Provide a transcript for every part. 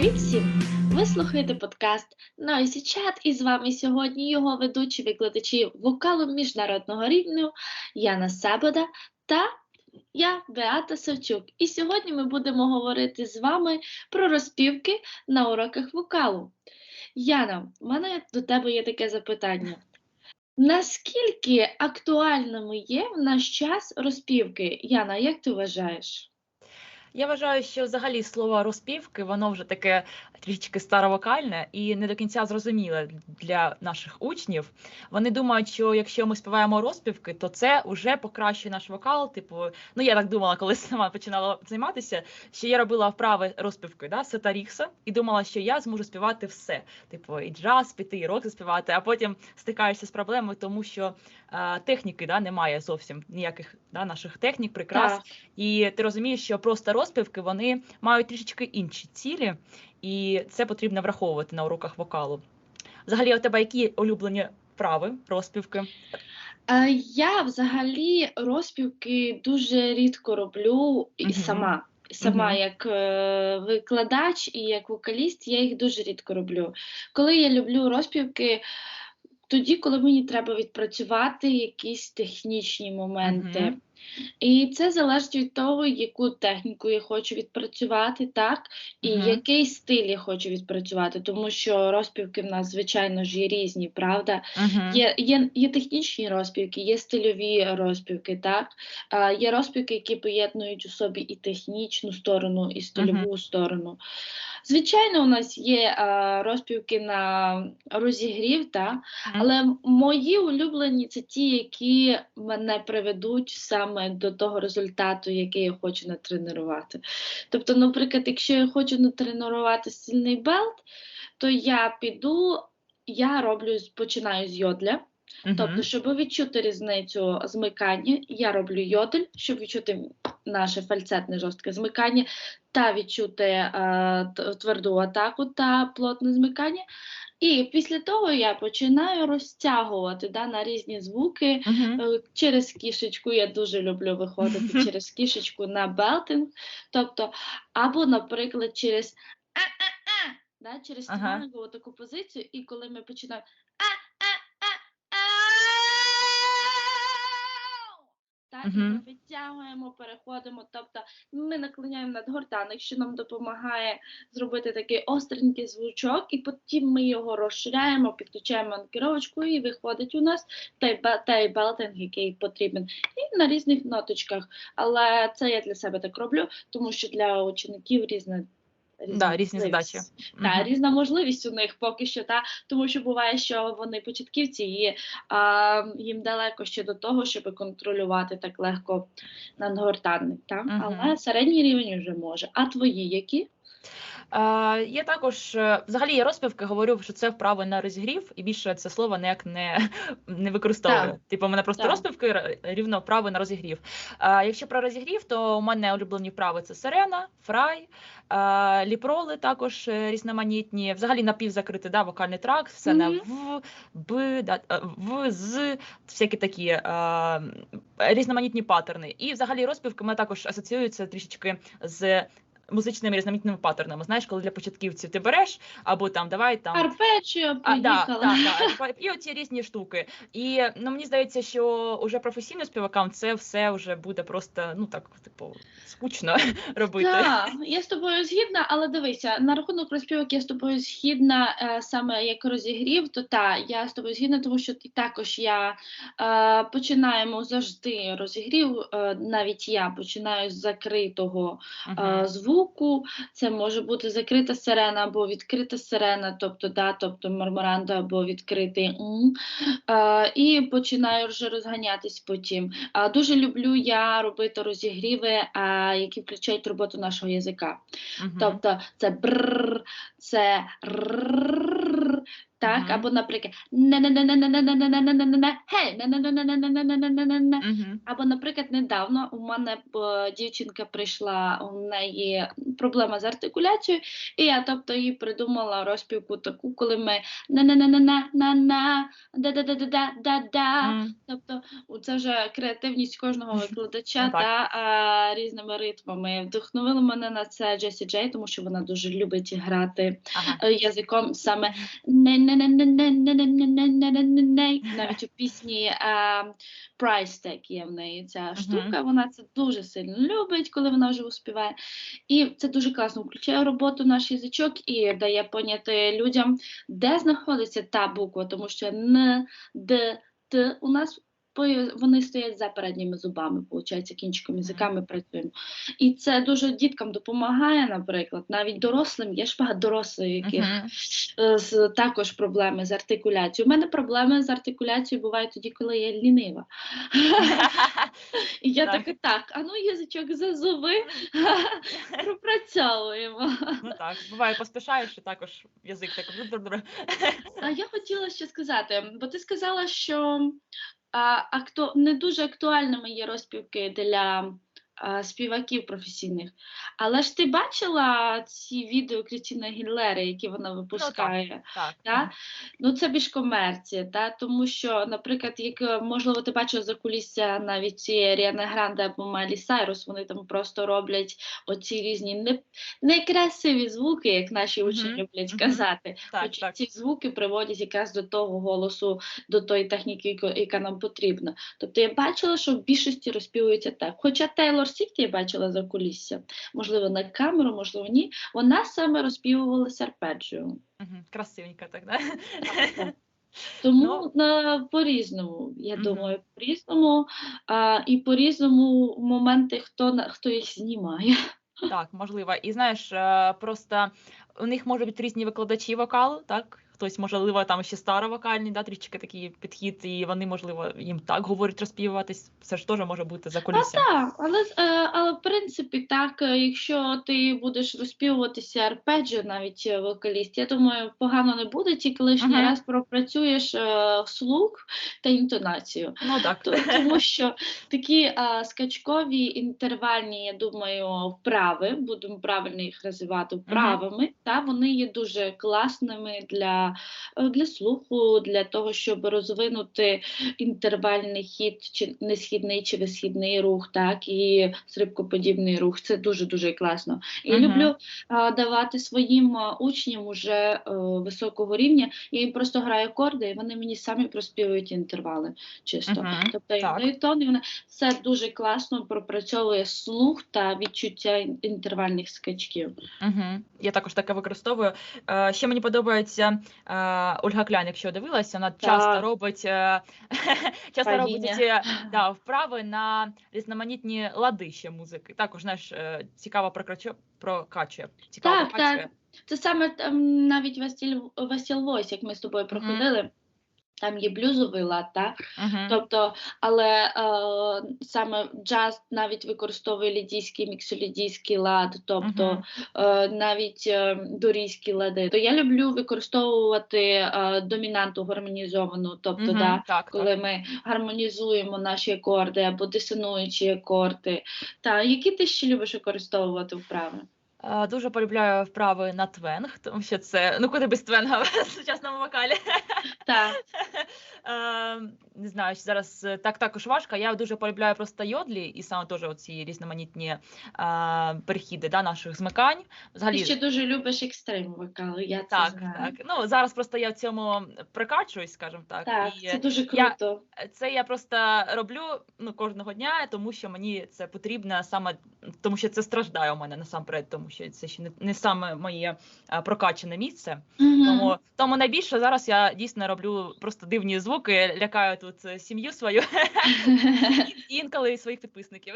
Привіт всім! Ви слухаєте подкаст Noisy Chat і з вами сьогодні його ведучі викладачі вокалу міжнародного рівня Яна Сабода та я Беата Савчук. І сьогодні ми будемо говорити з вами про розпівки на уроках вокалу. Яна, в мене до тебе є таке запитання. Наскільки актуальними є в наш час розпівки? Яна, як ти вважаєш? Я вважаю, що взагалі слово розпівки, воно вже таке трішки старовокальне і не до кінця зрозуміле для наших учнів. Вони думають, що якщо ми співаємо розпівки, то це вже покращує наш вокал. Типу, ну я так думала, коли сама починала займатися, що я робила вправи розпівки, да, Сета Рікса, і думала, що я зможу співати все. Типу, і джаз піти, і рок заспівати, а потім стикаєшся з проблемою, тому що а, техніки да, немає зовсім ніяких да, наших технік, прикрас. Так. І ти розумієш, що просто розпівки вони мають трішечки інші цілі, і це потрібно враховувати на уроках вокалу. Взагалі, у тебе які улюблені вправи, розпівки? Е, Я взагалі розпівки дуже рідко роблю і угу. сама. Сама Мгм. як е, викладач і як вокаліст, я їх дуже рідко роблю. Коли я люблю розпівки, тоді, коли мені треба відпрацювати якісь технічні моменти. Мгм. І це залежить від того, яку техніку я хочу відпрацювати, так, і Мгм. який стиль я хочу відпрацювати, тому що розпівки в нас, звичайно ж, є різні, правда? Мгм. Є, є, є технічні розпівки, є стильові розпівки, так? А, є розпівки, які поєднують у собі і технічну сторону, і стильову сторону. Звичайно, у нас є а, розпівки на розігрів, так? але мої улюблені це ті, які мене приведуть саме до того результату, який я хочу натренувати. Тобто, наприклад, якщо я хочу натренувати сильний белт, то я піду, я роблю, починаю з йодля. Тобто, щоб відчути різницю змикання, я роблю йодель, щоб відчути наше фальцетне жорстке змикання та відчути е, тверду атаку та плотне змикання. І після того я починаю розтягувати да, на різні звуки. Мгм. Е, Через кішечку я дуже люблю виходити через кішечку на белтинг. Тобто, або, наприклад, через а-а-а, да, через Ага. стінгонгову таку позицію, і коли ми починаємо так, і ми відтягуємо, переходимо, тобто ми наклоняємо над гортаник, що нам допомагає зробити такий остренький звучок, і потім ми його розширяємо, підключаємо анкеровочку, і виходить у нас той, той белтинг, який потрібен. І на різних ноточках. Але це я для себе так роблю, тому що для учеників різна. Да, різні задачі. Та, Мгм. різна можливість у них поки що, та, тому що буває, що вони початківці і а, їм далеко ще до того, щоб контролювати так легко надгортанник. Та? Мгм. Але середній рівень вже може. А твої які? Е, я також е, взагалі я розпівки говорю, що це вправи на розігрів, і більше це слово ніяк не, не використовую. Так. Типу, у мене просто Так. розпівки рівно вправи на розігрів. Е, якщо про розігрів, то у мене улюблені вправи це сирена, фрай, е, ліпроли також е, різноманітні. Взагалі напівзакритий да, вокальний трак, все на Мгм. в, б, да, е, в, з, всякі такі е, різноманітні паттерни. І взагалі розпівки мене також асоціюються трішечки з музичними різноманітними паттернами. Знаєш, коли для початківців ти береш, або там давай там. Арпечіо, А, да, да, да. І оці різні штуки. І ну мені здається, що уже професійним співакам це все вже буде просто ну так, типу, скучно робити. Так, я з тобою згідна, але дивися, на рахунок розпівок я з тобою згідна е, саме як розігрів, то та, я з тобою згідна, тому що також я е, починаємо завжди розігрів, е, навіть я починаю з закритого е, звуку. Це може бути закрита сирена або відкрита сирена, тобто да, тобто марморанда або відкритий м. І починаю вже розганятись потім. А дуже люблю я робити розігріви, а, які включають роботу нашого язика. Тобто це бр, це р, так? Або, наприклад, або, наприклад, недавно у мене дівчинка прийшла, у неї проблема з артикуляцією, і я тобто їй придумала розпівку таку, коли ми на-на-на-на-на-на, да-да-да-да-да-да. Тобто це вже креативність кожного викладача та різними ритмами. Вдохновила мене на це Джесі Джей, тому що вона дуже любить грати язиком саме не навіть у пісні е, Price Tag є в неї ця штука. Вона це дуже сильно любить, коли вона вже успіває. І це дуже класно включає роботу наш язичок і дає поняти людям, де знаходиться та буква, тому що Н, Д, Т у нас. Вони стоять за передніми зубами, виходить, кінчиком язика ми працюємо. І це дуже діткам допомагає, наприклад, навіть дорослим. Є ж багато дорослих, яких е, з також проблеми з артикуляцією. У мене проблеми з артикуляцією бувають тоді, коли я лінива. І я Так. така, так, а ну язичок за зуби пропрацьовуємо. Ну так, буває, поспішаєш і також язик так. А я хотіла ще сказати, бо ти сказала, що акту... не дуже актуальними є розпівки для співаків професійних. Але ж ти бачила ці відео Крістіни Гіллери, які вона випускає? Так. Та? Ну, це більш комерція, та? тому що, наприклад, як е, можливо, ти бачила за кулісся навіть ці Аріани Гранде або Майлі Сайрус, вони там просто роблять оці різні не, некрасиві звуки, як наші учні Мгм, люблять мгм. казати. Так, Хоч так. ці звуки приводять якраз до того голосу, до тої техніки, яка нам потрібна. Тобто я бачила, що в більшості розпівується так. Хоча Тейлор Свіфт я бачила за кулісся, можливо, на камеру, можливо, ні. Вона саме розпівувала серпеджіо. Мгм. Красивенько так, да? Тому Ну. на, по-різному, я Мгм. думаю, по-різному. А, і по-різному моменти, хто, хто їх знімає. Так, можливо. І знаєш, е, просто у них може бути різні викладачі вокалу, так? Хтось, можливо, там ще старовокальний, да, трішки такий підхід, і вони, можливо, їм так говорять розпівуватись. Це ж теж може бути за А так, але, е, але в принципі, так, е, якщо ти будеш розпівуватися арпеджіо, навіть е, вокаліст, я думаю, погано не буде, тільки лишній Мгм. раз пропрацюєш слух та інтонацію. Ну так. Тому що такі а, скачкові інтервальні, я думаю, вправи, будемо правильно їх називати вправами, та вони є дуже класними для, е, для слуху, для того, щоб розвинути інтервальний хід, чи несхідний чи висхідний рух, так, і стрибкоподібний рух. Це дуже дуже класно. І я Мгм. люблю а, давати своїм учням уже е, високого рівня. Я їм просто граю акорди, і вони мені самі проспівують інтервали чисто. Мгм, Тобто даю тон, і вони це дуже класно пропрацьовує слух та відчуття інтервальних скачків. Угу. Я також таке використовую. Е, ще мені подобається е, Ольга Клян, якщо дивилася, вона часто Так. робить, е, часто робить ці да, вправи на різноманітні лади ще музики. Також знаєш, е, цікаво прокрачу- прокачує. Цікаво Так, прокачує. так. Це саме там навіть Василь Василь Вось, як ми з тобою проходили. Там є блюзовий лад, так? Мгм. Тобто, але е, саме джаз навіть використовує лідійський, міксолідійський лад, тобто Мгм. е, навіть е, дорійські лади. То я люблю використовувати е, домінанту гармонізовану, тобто, Мгм. да, Так, коли так. ми гармонізуємо наші акорди або дисонуючі акорди. Та які ти ще любиш використовувати вправи? Е, Дуже полюбляю вправи на твенг, тому що це ну куди без твенга в сучасному вокалі. Так, Е, Не знаю, що зараз е, так також важко. Я дуже полюбляю просто йодлі і саме теж оці різноманітні е, перехіди да, наших змикань. ти Взагалі, ще дуже любиш екстрим вокал, я це так, знаю. так. Ну зараз просто я в цьому прокачуюсь, скажімо так. Так, і це дуже я- круто. це я просто роблю ну кожного дня, тому що мені це потрібно саме тому, що це страждає у мене насамперед, тому що це ще не, не саме моє е, прокачане місце. Мгм. Тому, тому найбільше зараз я дійсно роблю просто дивні звуки, лякаю тут е, сім'ю свою і інколи своїх підписників.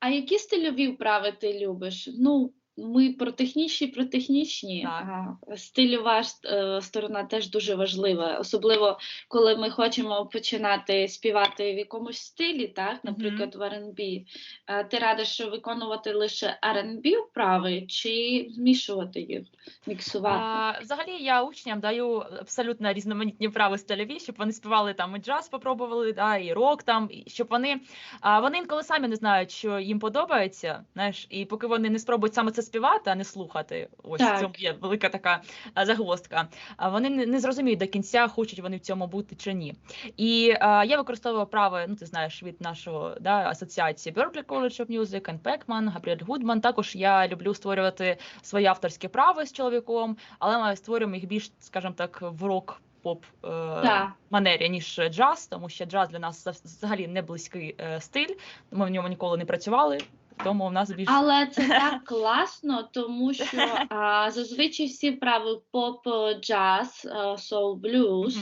А які стильові вправи ти любиш? Ну, ми про технічні, про технічні. Так. Ага. Стильова е, сторона теж дуже важлива, особливо коли ми хочемо починати співати в якомусь стилі, так, наприклад, в R&B. Е, Ти радиш виконувати лише R&B вправи чи змішувати їх, міксувати? А, взагалі я учням даю абсолютно різноманітні вправи стильові, щоб вони співали там і джаз попробували, да, і рок там, і щоб вони, а, вони інколи самі не знають, що їм подобається, знаєш, і поки вони не спробують саме це співати, а не слухати, ось в цьому є велика така а, загвоздка. Вони не, зрозуміють до кінця, хочуть вони в цьому бути чи ні. І а, я використовую вправи, ну ти знаєш, від нашого да, асоціації Berklee College of Music, Кен Пекман, Габріель Гудман. Також я люблю створювати свої авторські вправи з чоловіком, але ми створюємо їх більш, скажімо так, в рок. Поп е, манері ніж джаз, тому що джаз для нас взагалі не близький е, стиль. Ми в ньому ніколи не працювали, тому в нас більше. Але це так класно, тому що а, зазвичай всі вправи поп, джаз, а, соул, блюз.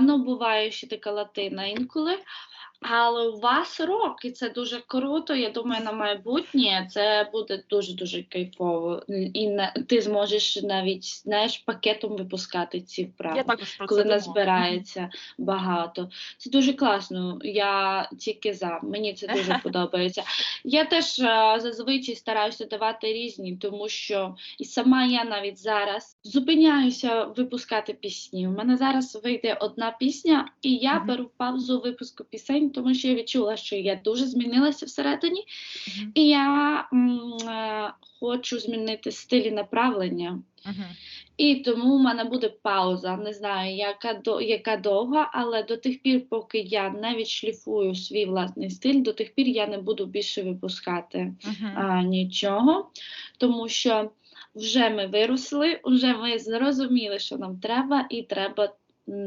Ну, буває ще така латина інколи. Але у вас рок, і це дуже круто. Я думаю, на майбутнє це буде дуже-дуже кайфово. І на, ти зможеш навіть знаєш, пакетом випускати ці вправи, коли це нас думала. збирається багато. Це дуже класно. Я тільки за. Мені це дуже подобається. Я теж а, зазвичай стараюся давати різні, тому що і сама я навіть зараз зупиняюся випускати пісні. У мене зараз вийде одна пісня, і я беру паузу випуску пісень, тому що я відчула, що я дуже змінилася всередині, Мгм. і я м, е, хочу змінити стиль і направлення. Мгм. І тому в мене буде пауза. Не знаю, яка до яка довга, але до тих пір, поки я не відшліфую свій власний стиль, до тих пір я не буду більше випускати Мгм. а, нічого, тому що вже ми виросли, вже ми зрозуміли, що нам треба, і треба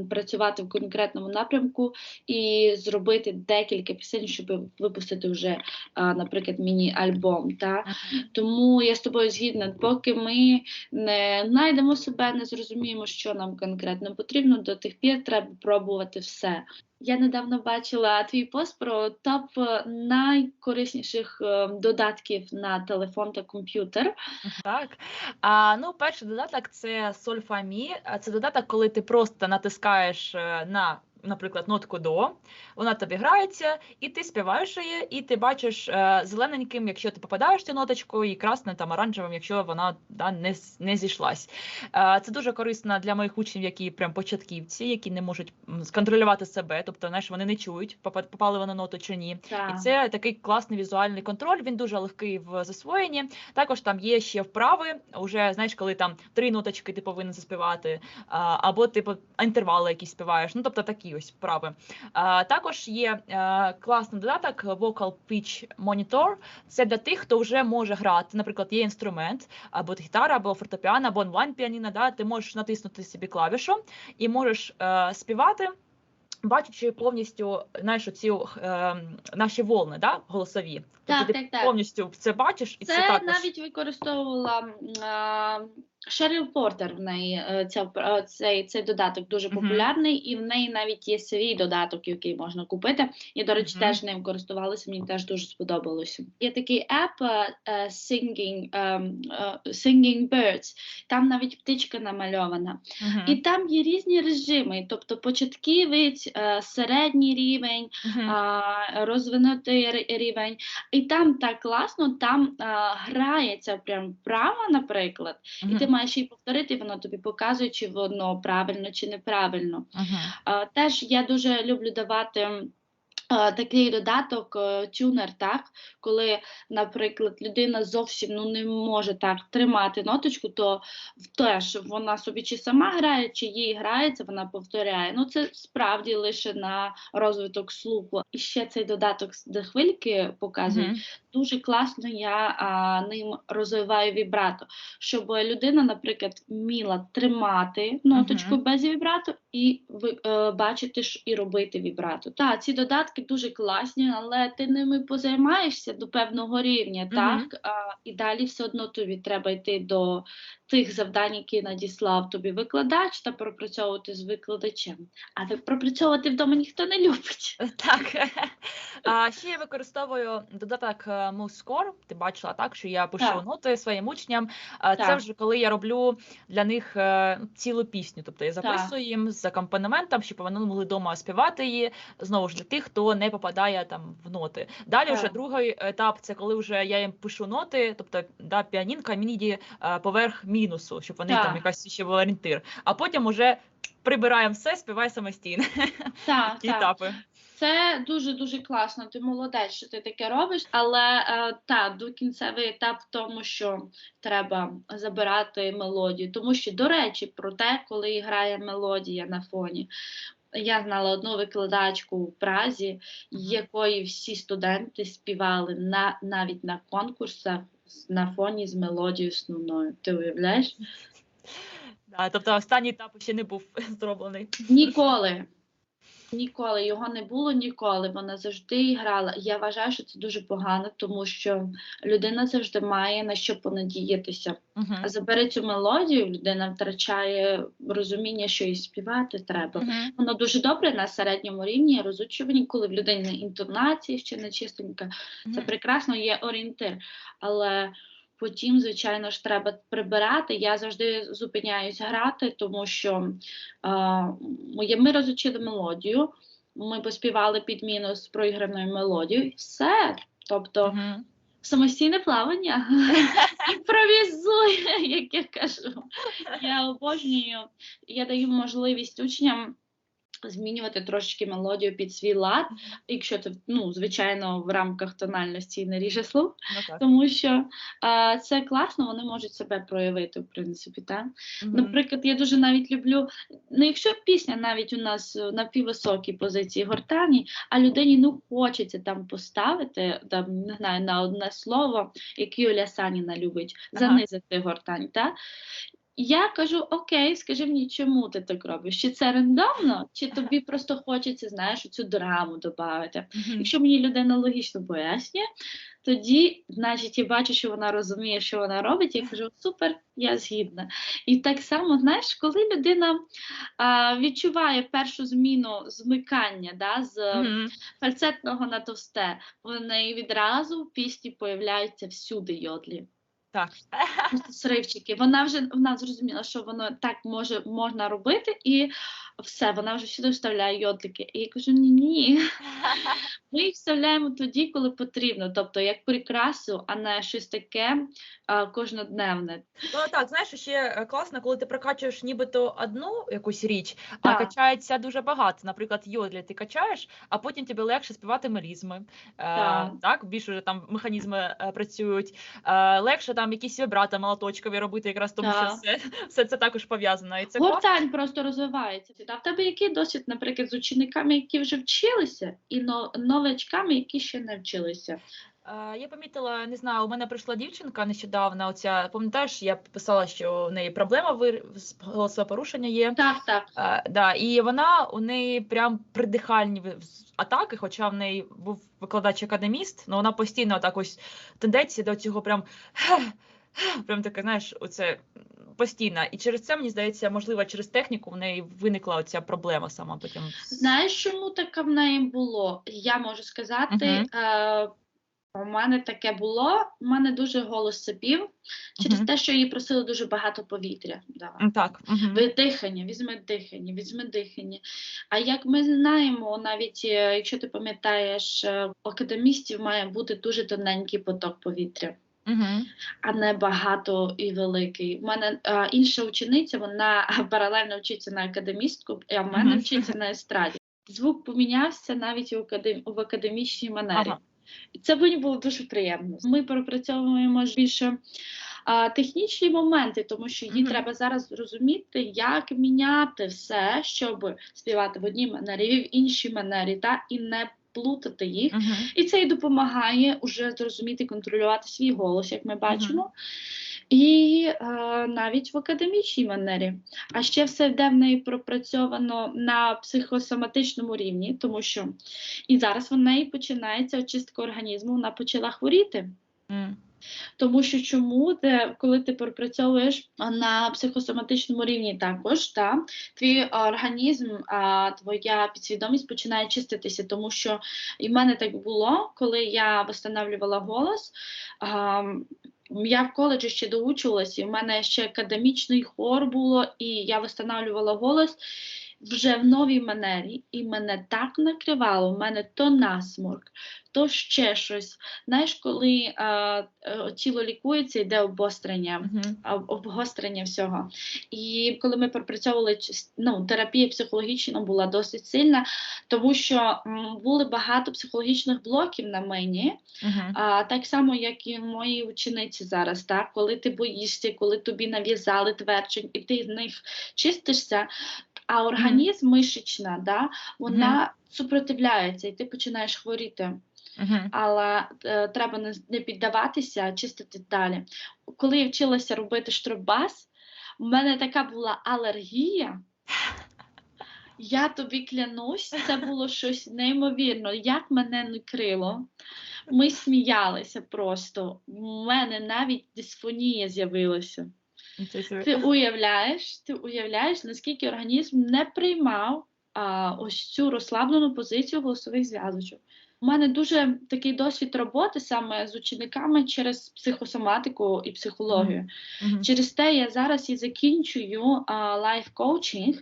працювати в конкретному напрямку і зробити декілька пісень, щоб випустити вже, наприклад, міні-альбом. Та? Тому я з тобою згідна, поки ми не знайдемо себе, не зрозуміємо, що нам конкретно потрібно, до тих пір треба пробувати все. Я недавно бачила твій пост про топ е, найкорисніших е, додатків на телефон та комп'ютер. Так. А, ну, перший додаток це Solfami. Це додаток, коли ти просто натискаєш е, на, наприклад, нотку до, вона тобі грається, і ти співаєш її, і ти бачиш е, зелененьким, якщо ти попадаєш цю ноточку, і красним там оранжевим, якщо вона да, не, не зійшлась. Е, це дуже корисно для моїх учнів, які прям початківці, які не можуть сконтролювати себе, тобто, знаєш, вони не чують, попали вони ноту чи ні. І це такий класний візуальний контроль. Він дуже легкий в засвоєнні. Також там є ще вправи. Уже знаєш, коли там три ноточки ти повинен заспівати, або типу інтервали якісь співаєш. Ну тобто такі ось вправи. Також є е, класний додаток Vocal Pitch Monitor. Це для тих, хто вже може грати. Наприклад, є інструмент, або гітара, або фортепіано, або онлайн піаніно. Да? Ти можеш натиснути собі клавішу і можеш е, співати. Бачачи повністю знаєш, оці е, наші волни, да, голосові. Так, тобто ти так, так. повністю це бачиш, і це, Це також навіть використовувала а, Шеріл Портер в неї е, ця, е, цей, цей додаток дуже популярний, і в неї навіть є свій додаток, який можна купити. Я, до речі, теж ним користувалася, мені теж дуже сподобалося. Є такий еп е, Singing, ем, Singing Birds, там навіть птичка намальована. І там є різні режими, тобто початківець, середній рівень, розвинутий рівень. І там так класно, там грається прям право, наприклад, і ти. Маєш її повторити, і воно тобі показує, чи воно правильно, чи неправильно. Мгм. А, теж я дуже люблю давати. Такий додаток е, тюнер, так коли, наприклад, людина зовсім ну не може так тримати ноточку, то теж вона собі чи сама грає, чи їй грається, вона повторяє. Ну це справді лише на розвиток слуху. І ще цей додаток де хвильки показує. Мгм. Дуже класно я а, ним розвиваю вібрато, щоб людина, наприклад, вміла тримати ноточку Мгм. без вібрато і ви, е, бачити ж і робити вібрато. Так, ці додатки дуже класні, але ти ними позаймаєшся до певного рівня, Мгм. так? А, і далі все одно тобі треба йти до тих завдань, які надіслав тобі викладач, та пропрацьовувати з викладачем. А ви пропрацьовувати вдома ніхто не любить. Так. А ще я використовую додаток е, MoveScore. Ти бачила так, що я пишу Так. ноти своїм учням. А Це вже коли я роблю для них е, цілу пісню. Тобто я Так. записую їм з акомпанементом, щоб вони могли вдома співати її. Знову ж для тих, хто не попадає там в ноти. Далі вже другий етап це коли вже я їм пишу ноти, тобто да, піанінка, мініді е, поверх мінусу, щоб вони там якась ще був орієнтир. А потім уже прибираємо все, співай самостійно. Так, Такі так. етапи. Це дуже дуже класно. Ти молодець, що ти таке робиш. Але е, та до кінцевий етап в тому, що треба забирати мелодію. Тому що, до речі, про те, коли грає мелодія на фоні. Я знала одну викладачку в Празі, якої всі студенти співали на навіть на конкурсах на фоні з мелодією основною. Ти уявляєш? Да, тобто останній етап ще не був зроблений. Ніколи. Ніколи його не було ніколи. Вона завжди грала. Я вважаю, що це дуже погано, тому що людина завжди має на що понадіятися. Угу. А забери цю мелодію, людина втрачає розуміння, що їй співати треба. Воно дуже добре на середньому рівні розучуванні, коли в людини інтонації ще не чистенька. Це прекрасно, є орієнтир. Але потім, звичайно ж, треба прибирати. Я завжди зупиняюсь грати, тому що моє- ми розучили мелодію, ми поспівали підміну з проіграною мелодією, все. Тобто самостійне плавання. Імпровізуй, як я кажу. Я обожнюю, я даю можливість учням змінювати трошечки мелодію під свій лад, якщо це, ну, звичайно, в рамках тональності і не ріже слух, Ну, тому що а, це класно, вони можуть себе проявити, в принципі, так? Мгм. Наприклад, я дуже навіть люблю, ну якщо пісня навіть у нас е, на піввисокій позиції гортані, а людині ну хочеться там поставити, там, не знаю, на одне слово, як Юлія Саніна любить, Ага. занизити гортань. Та? Я кажу, окей, скажи мені, чому ти так робиш? Чи це рандомно, чи тобі просто хочеться, знаєш, цю драму додати? Мгм. Якщо мені людина логічно пояснює, тоді, значить, я бачу, що вона розуміє, що вона робить. Я кажу, супер, я згідна. І так само, знаєш, коли людина а, відчуває першу зміну змикання да, з Мгм. фальцетного на товсте, в неї відразу в пісні появляються всюди йодлі. Так. Сривчики. Вона вже вона зрозуміла, що воно так може можна робити, і все, вона вже сюди вставляє йодлики. І я кажу: ні, ні. Ми їх вставляємо тоді, коли потрібно, тобто як прикрасу, а не щось таке а, кожнодневне. Ну так, знаєш, ще е, класно, коли ти прокачуєш нібито одну якусь річ, а Так. качається дуже багато. Наприклад, йодлі ти качаєш, а потім тобі легше співати мелізми. Е, Так. так, більш уже там механізми е, працюють. Е, легше там якісь вібрати молоточкові робити, якраз тому що все, все це також пов'язано. І це. Гортань просто розвивається. А в тебе який досвід, наприклад, з учениками, які вже вчилися, і но- новачками, які ще не вчилися? Е, Я помітила, не знаю, у мене прийшла дівчинка нещодавно. Оця пам'ятаєш, я писала, що в неї проблема вир... голосове порушення є. Так, так. Е, да, і вона у неї прям придихальні атаки, хоча в неї був викладач-академіст, але вона постійно так ось тенденція до цього прям прям таке, знаєш, оце постійно. І через це мені здається, можливо, через техніку в неї виникла оця проблема сама потім. Знаєш, чому таке в неї було? Я можу сказати, Мгм. е, у мене таке було. У мене дуже голос сипів через Мгм. те, що їй просили дуже багато повітря. давати. М, Так. мгм. Ви дихання, візьми дихання, візьми дихання. А як ми знаємо, навіть е, якщо ти пам'ятаєш, е, у академістів має бути дуже тоненький поток повітря, Мгм. а не багато і великий. У мене е, інша учениця, вона паралельно вчиться на академістку, а в мене Мгм. вчиться на естраді. Звук помінявся навіть у академ... в академічній манері. Ага. І це мені було дуже приємно. Ми пропрацьовуємо більше а, технічні моменти, тому що їй Мгм. треба зараз зрозуміти, як міняти все, щоб співати в одній манері, в іншій манері, та і не плутати їх. Мгм. І це і допомагає уже зрозуміти, контролювати свій голос, як ми бачимо. і е, навіть в академічній манері. А ще все йде в неї пропрацьовано на психосоматичному рівні, тому що і зараз в неї починається очистка організму, вона почала хворіти. М. Тому що чому ти, коли ти пропрацьовуєш на психосоматичному рівні також, та, твій організм, а, твоя підсвідомість починає чиститися, тому що і в мене так було, коли я встановлювала голос. А, я в коледжі ще доучувалася, і в мене ще академічний хор було, і я встановлювала голос вже в новій манері, і мене так накривало, в мене то насморк, то ще щось. Знаєш, коли а, е, тіло лікується, йде обострення. А, обгострення всього. І коли ми пропрацьовували ну, терапія психологічна була досить сильна, тому що м, були багато психологічних блоків на мені, Мгм. а, так само, як і мої учениці зараз, так? коли ти боїшся, коли тобі нав'язали тверджень, і ти з них чистишся, а організм мишечна, да, вона супротивляється, і ти починаєш хворіти Мгм. але е, треба не, не піддаватися, а чистити далі. Коли я вчилася робити штробас, у мене така була алергія. Я тобі клянусь, це було щось неймовірно. Як мене не крило. Ми сміялися просто. У мене навіть дисфонія з'явилася. Ти уявляєш, ти уявляєш, наскільки організм не приймав а, ось цю розслаблену позицію голосових зв'язочок. У мене дуже такий досвід роботи саме з учениками через психосоматику і психологію. Мгм. Через те я зараз і закінчую лайф коучинг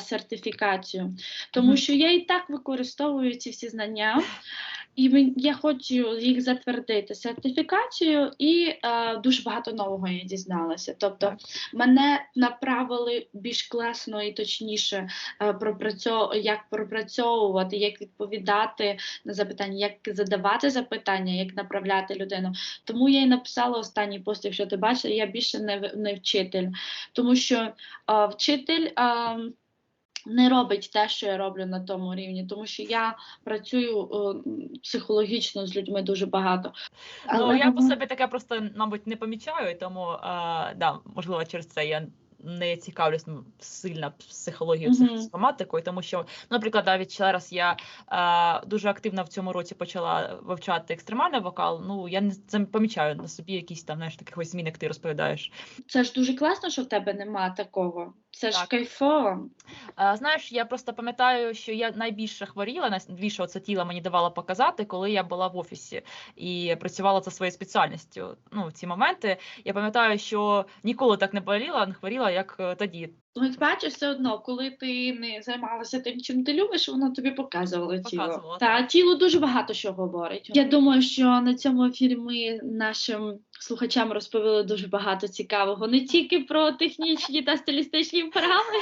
сертифікацію, тому Мгм. що я і так використовую ці всі знання, і я хочу їх затвердити сертифікацію, і е, дуже багато нового я дізналася. Тобто Так. мене направили більш класно і точніше е, пропрацьо- як пропрацьовувати, як відповідати на запитання, як задавати запитання, як направляти людину. Тому я і написала останній пост, якщо ти бачиш, я більше не, не вчитель, тому що е, вчитель. е, не робить те, що я роблю на тому рівні, тому що я працюю е, психологічно з людьми дуже багато. Ну, я по собі таке просто, мабуть, не помічаю, тому е, да, можливо, через це я не цікавлюсь ну, сильно психологією, психосоматикою, тому що, ну, наприклад, навіть зараз я е, дуже активно в цьому році почала вивчати екстремальний вокал. Ну, я не це помічаю на собі якісь там знаєш таких ось змін, як ти розповідаєш. Це ж дуже класно, що в тебе нема такого. Це ж Так. кайфово. А, Знаєш, я просто пам'ятаю, що я найбільше хворіла, найбільше це тіло мені давало показати, коли я була в офісі і працювала за своєю спеціальністю. Ну, в ці моменти я пам'ятаю, що ніколи так не боліла, не хворіла, як е, тоді. Ну, Ось бачиш, все одно, коли ти не займалася тим, чим ти любиш, воно тобі показувало тіло. Показувало, Та тіло дуже багато що говорить. Я думаю, що на цьому ефірі ми нашим слухачам розповіли дуже багато цікавого, не тільки про технічні та стилістичні вправи.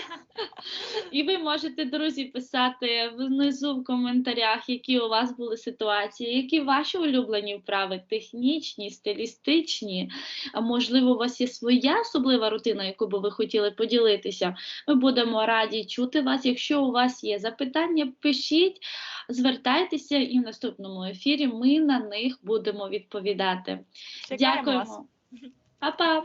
І ви можете, друзі, писати внизу в коментарях, які у вас були ситуації, які ваші улюблені вправи, технічні, стилістичні. А можливо, у вас є своя особлива рутина, яку би ви хотіли поділитися. Ми будемо раді чути вас. Якщо у вас є запитання, пишіть, звертайтеся, і в наступному ефірі ми на них будемо відповідати. Чекаємо Дякуємо. Па-па!